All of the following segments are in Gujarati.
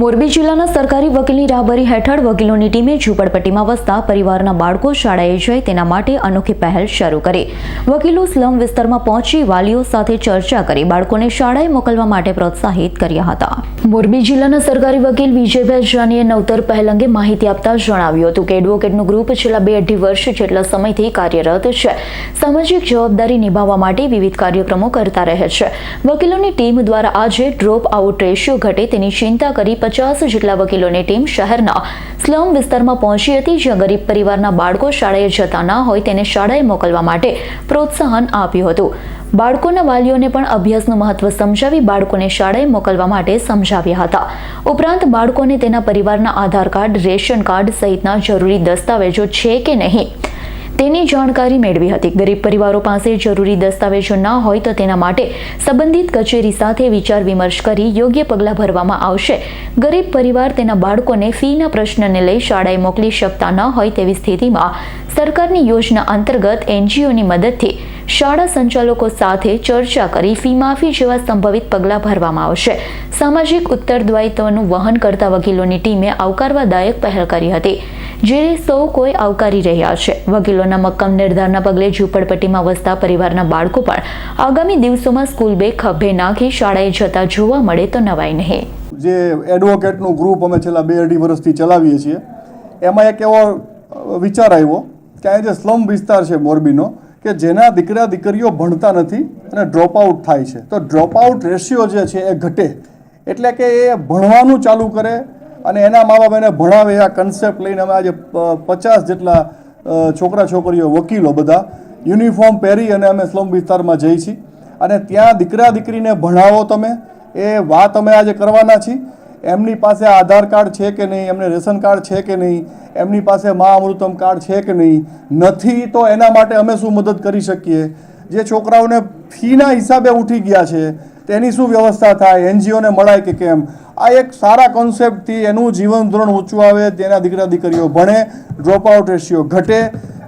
મોરબી જિલ્લાના સરકારી વકીલની રાહબરી હેઠળ વકીલોની ટીમે ઝૂંપડપટ્ટીમાં વસતા પરિવારના બાળકો શાળાએ જાય તેના માટે અનોખી પહેલ શરૂ કરી. વકીલો સ્લમ વિસ્તારમાં પહોંચી વાલીઓ સાથે ચર્ચા કરી બાળકોને શાળાએ મોકલવા માટે પ્રોત્સાહિત કર્યા હતા. મોરબી જિલ્લાના સરકારી વકીલ વિજયભાઈ જાનીએ નવતર પહેલ અંગે માહિતી આપતા જણાવ્યું હતું કે એડવોકેટનું ગ્રુપ છેલ્લા બે અઢી વર્ષ જેટલા સમયથી કાર્યરત છે. સામાજિક જવાબદારી નિભાવવા માટે વિવિધ કાર્યક્રમો કરતા રહે છે. વકીલોની ટીમ દ્વારા આજે ડ્રોપ આઉટ રેશિયો ઘટે તેની ચિંતા કરી પચાસ જેટલા વકીલોની ટીમ શહેરના સ્લમ વિસ્તારમાં પહોંચી હતી, જ્યાં ગરીબ પરિવારના બાળકો શાળાએ જતા ન હોય તેને શાળાએ મોકલવા માટે પ્રોત્સાહન આપ્યું હતું. બાળકોના વાલીઓને પણ અભ્યાસનું મહત્વ સમજાવી બાળકોને શાળાએ મોકલવા માટે સમજાવ્યા હતા. ઉપરાંત બાળકોને તેના પરિવારના આધાર કાર્ડ, રેશન કાર્ડ સહિતના જરૂરી દસ્તાવેજો છે કે નહીં? તેની જાણકારી મેળવી હતી. ગરીબ પરિવારો પાસે જરૂરી દસ્તાવેજો ન હોય તો તેના માટે સંબંધિત કચેરી સાથે વિચાર વિમર્શ કરી યોગ્ય પગલાં ભરવામાં આવશે. ગરીબ પરિવાર તેના બાળકોને ફીના પ્રશ્નને લઈ શાળાએ મોકલી શકતા ન હોય તેવી સ્થિતિમાં સરકારની યોજના અંતર્ગત એનજીઓની મદદથી શાળા સંચાલકો સાથે ચર્ચા કરી ફી માફી જેવા સંભવિત પગલાં ભરવામાં આવશે. સામાજિક ઉત્તરદાયિત્વનું વહન કરતા વકીલોની ટીમે આવકારવાદાયક પહેલ કરી હતી. જે સૌ કોઈ આવકારી રહ્યા છે. વકીલોના મક્કમ નિર્ધારના પગલે ઝૂંપડપટ્ટીમાં વસતા પરિવારના બાળકો પણ આગામી દિવસોમાં સ્કૂલ બે ખભે નાખી શાળાએ જતા જોવા મળે તો નવાય નહીં. જે એડવોકેટનું ગ્રુપ અમે છેલ્લા બે અઢી વર્ષથી ચલાવીએ છીએ, એમાં એક એવો વિચાર આવ્યો કે આ જે સ્લમ વિસ્તાર છે મોરબીનો, કે જેના દીકરા દીકરીઓ ભણતા નથી અને ડ્રોપ આઉટ થાય છે. તો ડ્રોપ આઉટ રેશિયો જે છે એ ઘટે, એટલે કે એ ભણવાનું ચાલુ કરે અને એના મા બાપ એને ભણાવે, આ કન્સેપ્ટ લઈને અમે આજે પચાસ જેટલા છોકરા છોકરીઓ, વકીલો બધા યુનિફોર્મ પહેરી અને અમે સ્લમ વિસ્તારમાં જઈ છીએ. અને ત્યાં દીકરા દીકરીને ભણાવો તમે, એ વાત અમે આજે કરવાના છીએ. એમની પાસે આધાર કાર્ડ છે કે નહીં, એમને રેશન કાર્ડ છે કે નહીં, એમની પાસે મા અમૃતમ કાર્ડ છે કે નહીં, નથી તો એના માટે અમે શું મદદ કરી શકીએ? જે છોકરાઓને ફીના હિસાબે ઉઠી ગયા છે, તેની શું વ્યવસ્થા થાય? એનજીઓને મળાય કે કેમ? આ એક સારા કોન્સેપ્ટથી એનું જીવન ધોરણ ઊંચું આવે, તેના દીકરા દીકરીઓ ભણે ડ્રોપ આઉટ રેશિયો ઘટે.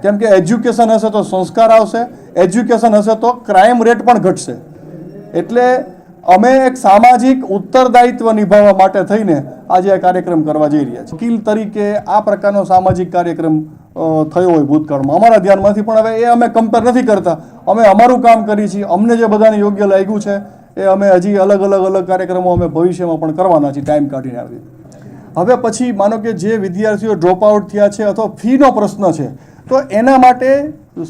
કેમ કે એજ્યુકેશન હશે તો સંસ્કાર આવશે એજ્યુકેશન હશે તો ક્રાઇમ રેટ પણ ઘટશે. એટલે અમે એક સામાજિક ઉત્તરદાયિત્વ નિભાવવા માટે થઈને આજે આ કાર્યક્રમ કરવા જઈ રહ્યા છીએ. વકીલ તરીકે આ પ્રકારનો સામાજિક કાર્યક્રમ થયો હોય ભૂતકાળમાં. અમારા ધ્યાનમાંથી પણ હવે એ અમે કમ્પેર નથી કરતા. અમે અમારું કામ કરીએ છીએ. અમને જે બધાને યોગ્ય લાગ્યું છે એ અમે હજી અલગ અલગ અલગ કાર્યક્રમો અમે ભવિષ્યમાં પણ કરવાના છીએ ટાઈમ કાઢીને આવી હવે પછી માનો કે જે વિદ્યાર્થીઓ ડ્રોપ આઉટ થયા છે અથવા ફીનો પ્રશ્ન છે, તો એના માટે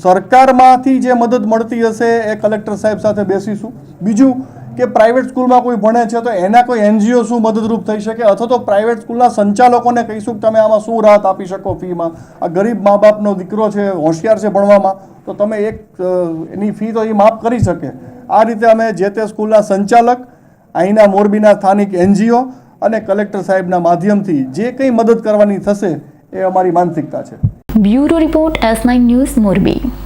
સરકારમાંથી જે મદદ મળતી હશે એ કલેક્ટર સાહેબ સાથે બેસીશું. બીજું કે પ્રાઇવેટ સ્કૂલમાં કોઈ ભણે છે, તો એના કોઈ એનજીઓ શું મદદરૂપ થઈ શકે? અથવા તો પ્રાઇવેટ સ્કૂલના સંચાલકોને કહીશું કે તમે આમાં શું રાહત આપી શકો ફીમાં? આ ગરીબ મા બાપનો દીકરો છે, હોશિયાર છે ભણવામાં, તો તમે એક એની ફી તો એ માફ કરી શકે. આ રીતે અમે જે તે સ્કૂલના સંચાલક, અહીંના મોરબીના સ્થાનિક એનજીઓ અને કલેક્ટર સાહેબના માધ્યમથી જે કંઈ મદદ કરવાની થશે એ અમારી માનસિકતા છે. Bureau report S nine news Morbi.